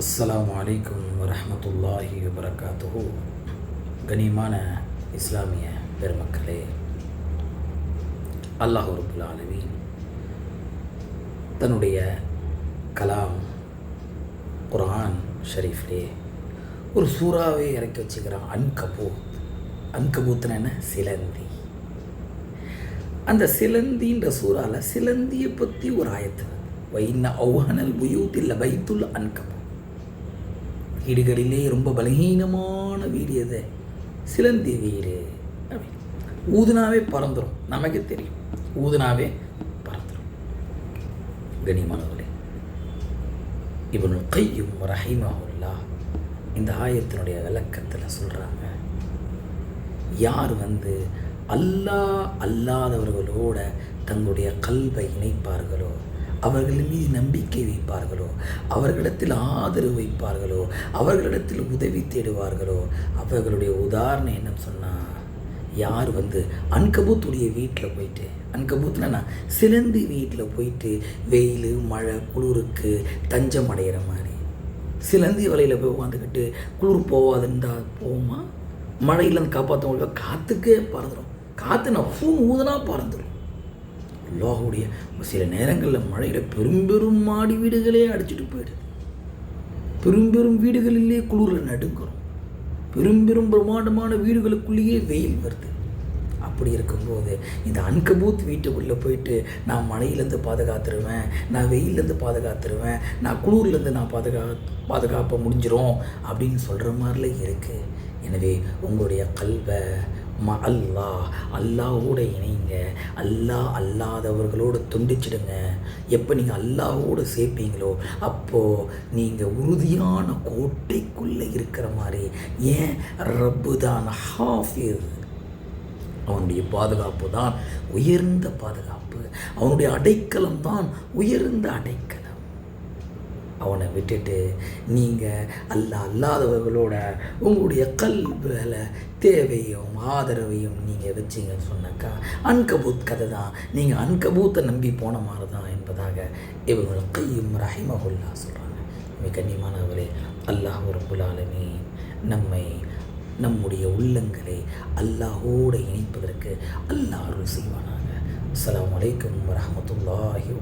அஸ்லாம் வலைக்கம் வரமத்துல்லாஹி வபரகாத்துஹு. கனியமான இஸ்லாமிய பெருமக்களே அல்லாஹ் ரபுல் ஆலமீன் தன்னுடைய கலாம் குரான் ஷரீஃப்லே ஒரு சூறாவே இறக்கி வச்சுக்கிறான் அன்கபூத். அன்கபூத்னா என்ன? சிலந்தி. அந்த சிலந்தின்ற சூறால சிலந்தியை பற்றி ஒரு ஆயத்து வைன்ன ஔஹனல் புயூத்தில் பைத்துல் அன்கபூத். வீடுகளிலே ரொம்ப பலகீனமான வீடு எது? சிலந்தி வீடு ஊதுனாவே பறந்துடும் நமக்கு தெரியும். ஊதுனாவே பறந்துடும் கனிமானவர்களே இவனு கையும் ரஹிமாவுல்லா இந்த ஆயத்தினுடைய விளக்கத்தில் சொல்கிறாங்க யார் வந்து அல்லாஹ் அல்லாதவர்களோட தங்களுடைய கல்வை இணைப்பார்களோ அவர்கள் மீது நம்பிக்கை வைப்பார்களோ? அவர்களிடத்தில் ஆதரவு வைப்பார்களோ? அவர்களிடத்தில் உதவி தேடுவார்களோ? அவர்களுடைய உதாரணம் என்ன சொன்னால் யார் வந்து அன்கபூத்துடைய வீட்டில் போயிட்டு அன்கபூத்னா சிலந்தி வீட்டில் போயிட்டு வெயில் மழை குளிருக்கு தஞ்சம் அடைகிற மாதிரி. சிலந்தி வலையில் போய் உட்காந்துக்கிட்டு குளிர் போவாதுன்றா போகுமா மழையிலேருந்து காப்பாற்றவங்களுக்கு காற்றுக்கே பறந்துடும் காற்று நான் ஃபூன் ஊதுனா பறந்துடும் அல்லாஹுடைய சில நேரங்களில் மழையில் பெரும் பெரும் மாடி வீடுகளே அடிச்சிட்டு போயிடுது பெரும் பெரும் வீடுகளிலே குளிரில் நடுங்குறோம். பெரும் பெரும் பிரம்மாண்டமான வீடுகளுக்குள்ளேயே வெயில் வருது. அப்படி இருக்கும்போது இந்த அன்கபூத் வீட்டுக்குள்ளே போயிட்டு நான் மழையிலேருந்து பாதுகாத்துருவேன் நான் வெயிலேருந்து பாதுகாத்துருவேன் நான் குளிர்லேருந்து நான் பாதுகா பாதுகாப்பாக முடிஞ்சிரும் அப்படின்னு சொல்கிற மாதிரிலாம் இருக்குது எனவே உங்களுடைய கல்வை ம அல்லாஹ் அல்லாவோடு இணைங்க. அல்லாஹ் அல்லாதவர்களோடு துண்டிச்சிடுங்க. எப்போ நீங்கள் அல்லாவோடு சேர்ப்பீங்களோ அப்போது நீங்கள் உறுதியான கோட்டைக்குள்ளே இருக்கிற மாதிரி ஏன் ரப்பு தான் ஹாஃபிஸ்? அவனுடைய பாதுகாப்பு தான் உயர்ந்த பாதுகாப்பு. அவனுடைய அடைக்கலம் தான் உயர்ந்த அடைக்கலம். அவனை விட்டுட்டு நீங்கள் அல்ல அல்லாதவர்களோட உங்களுடைய கல்வியில் தேவையும் ஆதரவையும் நீங்கள் வச்சிங்கன்னு சொன்னாக்கா அன்கபூத் கதை தான். நீங்கள் அன்கபூத்தை நம்பி போன மாதிரி தான் என்பதாக இவர்கள் கையும் ரஹிமகுல்லா சொல்கிறாங்க மிக கண்ணியமானவரே அல்லாஹ் ஒரு புலாலுமே நம்மை நம்முடைய உள்ளங்களை அல்லாஹோடு இணைப்பதற்கு அல்லாஹ் அருள் செய்வானாக. அஸ்ஸலாமு அலைக்கும் வரஹ்மத்துல்லாஹி